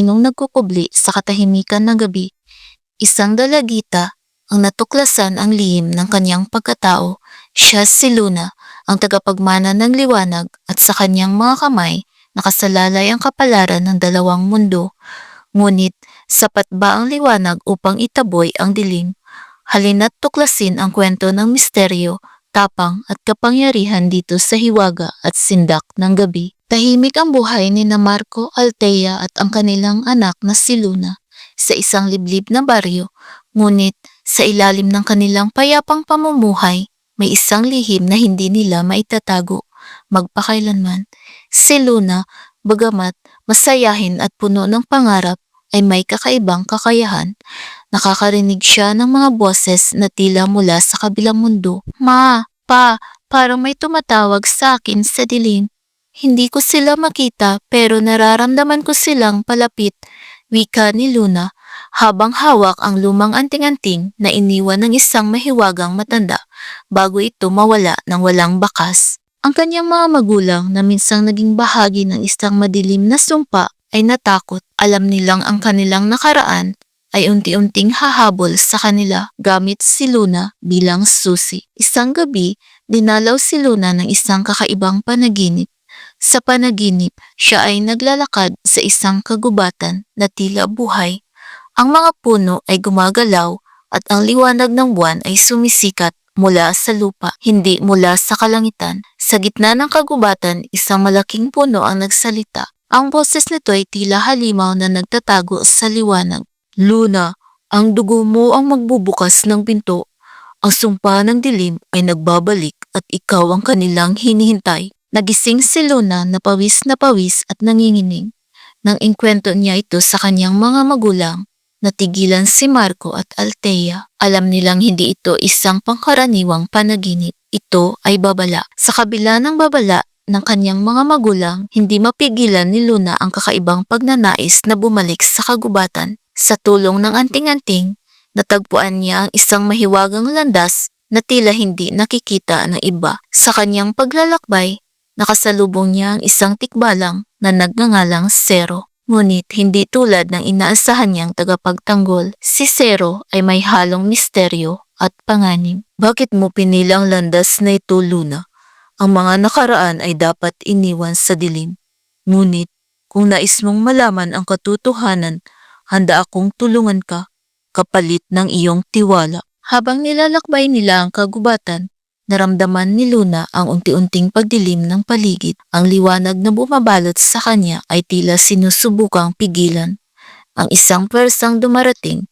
Nung nagkukubli sa katahimikan ng gabi, isang dalagita ang natuklasan ang lihim ng kanyang pagkatao. Siya si Luna, ang tagapagmana ng liwanag at sa kanyang mga kamay nakasalalay ang kapalaran ng dalawang mundo. Ngunit sapat ba ang liwanag upang itaboy ang dilim? Halina't tuklasin ang kwento ng misteryo, tapang at kapangyarihan dito sa hiwaga at sindak ng gabi. Tahimik ang buhay ni na Marco Altea at ang kanilang anak na si Luna sa isang liblib na baryo, ngunit sa ilalim ng kanilang payapang pamumuhay, may isang lihim na hindi nila maitatago magpakailanman. Si Luna, bagamat masayahin at puno ng pangarap, ay may kakaibang kakayahan. Nakakarinig siya ng mga boses na tila mula sa kabilang mundo. Ma, pa, parang may tumatawag sa akin sa dilim. Hindi ko sila makita pero nararamdaman ko silang palapit, wika ni Luna, habang hawak ang lumang anting-anting na iniwan ng isang mahiwagang matanda bago ito mawala ng walang bakas. Ang kanyang mga magulang na minsang naging bahagi ng isang madilim na sumpa ay natakot. Alam nilang ang kanilang nakaraan ay unti-unting hahabol sa kanila gamit si Luna bilang susi. Isang gabi, dinalaw si Luna ng isang kakaibang panaginip. Sa panaginip, siya ay naglalakad sa isang kagubatan na tila buhay. Ang mga puno ay gumagalaw at ang liwanag ng buwan ay sumisikat mula sa lupa, hindi mula sa kalangitan. Sa gitna ng kagubatan, isang malaking puno ang nagsalita. Ang boses nito ay tila halimaw na nagtatago sa liwanag. Luna, ang dugo mo ang magbubukas ng pinto. Ang sumpa ng dilim ay nagbabalik at ikaw ang kanilang hinihintay. Nagising si Luna na pawis na pawis at nanginginig. Nang inkwento niya ito sa kanyang mga magulang, natigilan si Marco at Althea. Alam nilang hindi ito isang pangkaraniwang panaginip. Ito ay babala. Sa kabila ng babala ng kanyang mga magulang, hindi mapigilan ni Luna ang kakaibang pagnanais na bumalik sa kagubatan. Sa tulong ng anting-anting, natagpuan niya ang isang mahiwagang landas na tila hindi nakikita ng iba. Sa kanyang paglalakbay, nakasalubong niya ang isang tikbalang na nagngangalang Zero. Ngunit hindi tulad ng inaasahan niyang tagapagtanggol, si Zero ay may halong misteryo at panganib. Bakit mo pinilang landas na ito, Luna? Ang mga nakaraan ay dapat iniwan sa dilim. Ngunit, kung nais mong malaman ang katotohanan, handa akong tulungan ka, kapalit ng iyong tiwala. Habang nilalakbay nila ang kagubatan, naramdaman ni Luna ang unti-unting pagdilim ng paligid. Ang liwanag na bumabalot sa kanya ay tila sinusubukang pigilan. Ang isang pwersang dumarating,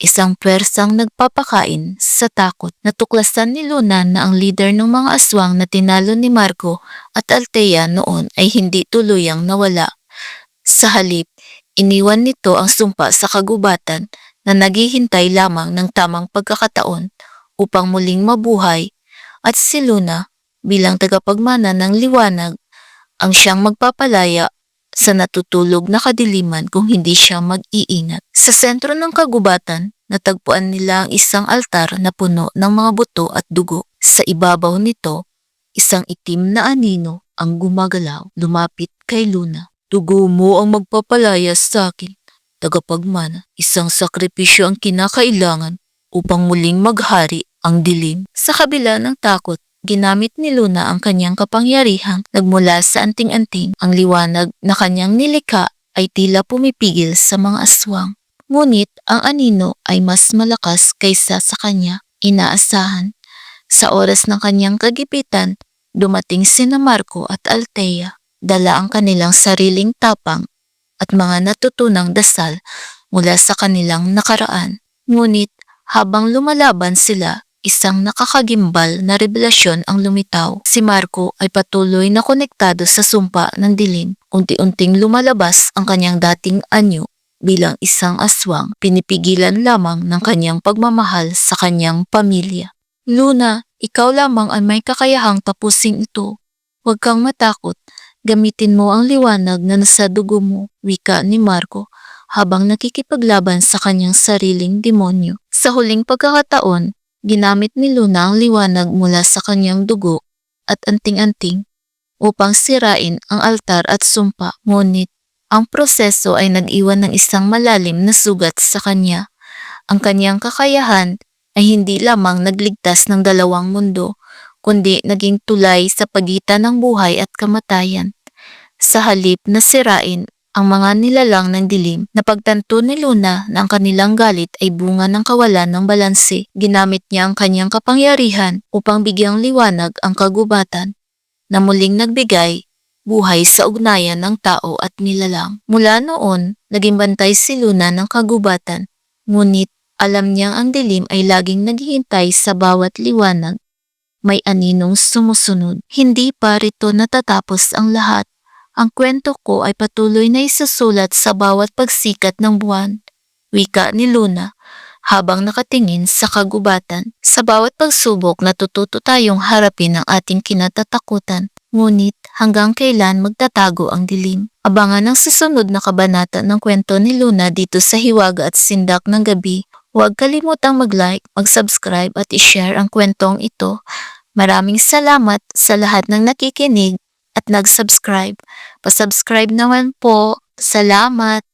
isang pwersang nagpapakain sa takot. Natuklasan ni Luna na ang leader ng mga aswang na tinalo ni Marco at Althea noon ay hindi tuluyang nawala. Sa halip, iniwan nito ang sumpa sa kagubatan na naghihintay lamang ng tamang pagkakataon upang muling mabuhay at si Luna bilang tagapagmana ng liwanag ang siyang magpapalaya sa natutulog na kadiliman kung hindi siya mag-iingat. Sa sentro ng kagubatan, natagpuan nila ang isang altar na puno ng mga buto at dugo. Sa ibabaw nito, isang itim na anino ang gumagalaw, lumapit kay Luna. Dugo mo ang magpapalaya sa akin, tagapagmana. Isang sakripisyo ang kinakailangan upang muling maghari ang dilim. Sa kabila ng takot, ginamit ni Luna ang kanyang kapangyarihang nagmula sa anting-anting. Ang liwanag na kanyang nilikha ay tila pumipigil sa mga aswang. Ngunit ang anino ay mas malakas kaysa sa kanya inaasahan. Sa oras ng kanyang kagipitan, dumating sina Marco at Althea. Dala ang kanilang sariling tapang at mga natutunang dasal mula sa kanilang nakaraan. Ngunit habang lumalaban sila, isang nakakagimbal na revelasyon ang lumitaw. Si Marco ay patuloy na konektado sa sumpa ng dilim. Unti-unting lumalabas ang kanyang dating anyo bilang isang aswang. Pinipigilan lamang ng kanyang pagmamahal sa kanyang pamilya. Luna, ikaw lamang ay may kakayahang tapusin ito. Huwag kang matakot. Gamitin mo ang liwanag na nasa dugo mo, wika ni Marco habang nakikipaglaban sa kanyang sariling demonyo. Sa huling pagkakataon, ginamit ni Luna ang liwanag mula sa kanyang dugo at anting-anting upang sirain ang altar at sumpa. Ngunit Ang proseso ay nag-iwan ng isang malalim na sugat sa kanya. Ang kanyang kakayahan ay hindi lamang nagligtas ng dalawang mundo, kundi naging tulay sa pagitan ng buhay at kamatayan. Sa halip na sirain ang mga nilalang ng dilim, napagtanto ni Luna na ang kanilang galit ay bunga ng kawalan ng balanse. Ginamit niya ang kanyang kapangyarihan upang bigyang liwanag ang kagubatan na muling nagbigay buhay sa ugnayan ng tao at nilalang. Mula noon, naging bantay si Luna ng kagubatan, ngunit alam niyang ang dilim ay laging naghihintay sa bawat liwanag. May aninong sumusunod. Hindi pa rito natatapos ang lahat. Ang kwento ko ay patuloy na isusulat sa bawat pagsikat ng buwan. Wika ni Luna habang nakatingin sa kagubatan. Sa bawat pagsubok natututo tayong harapin ang ating kinatatakutan. Ngunit hanggang kailan magtatago ang dilim? Abangan ang susunod na kabanata ng kwento ni Luna dito sa Hiwaga at Sindak ng Gabi. Huwag kalimutang mag-like, mag-subscribe at i-share ang kwentong ito. Maraming salamat sa lahat ng nakikinig at nag-subscribe. Pa-subscribe naman po. Salamat!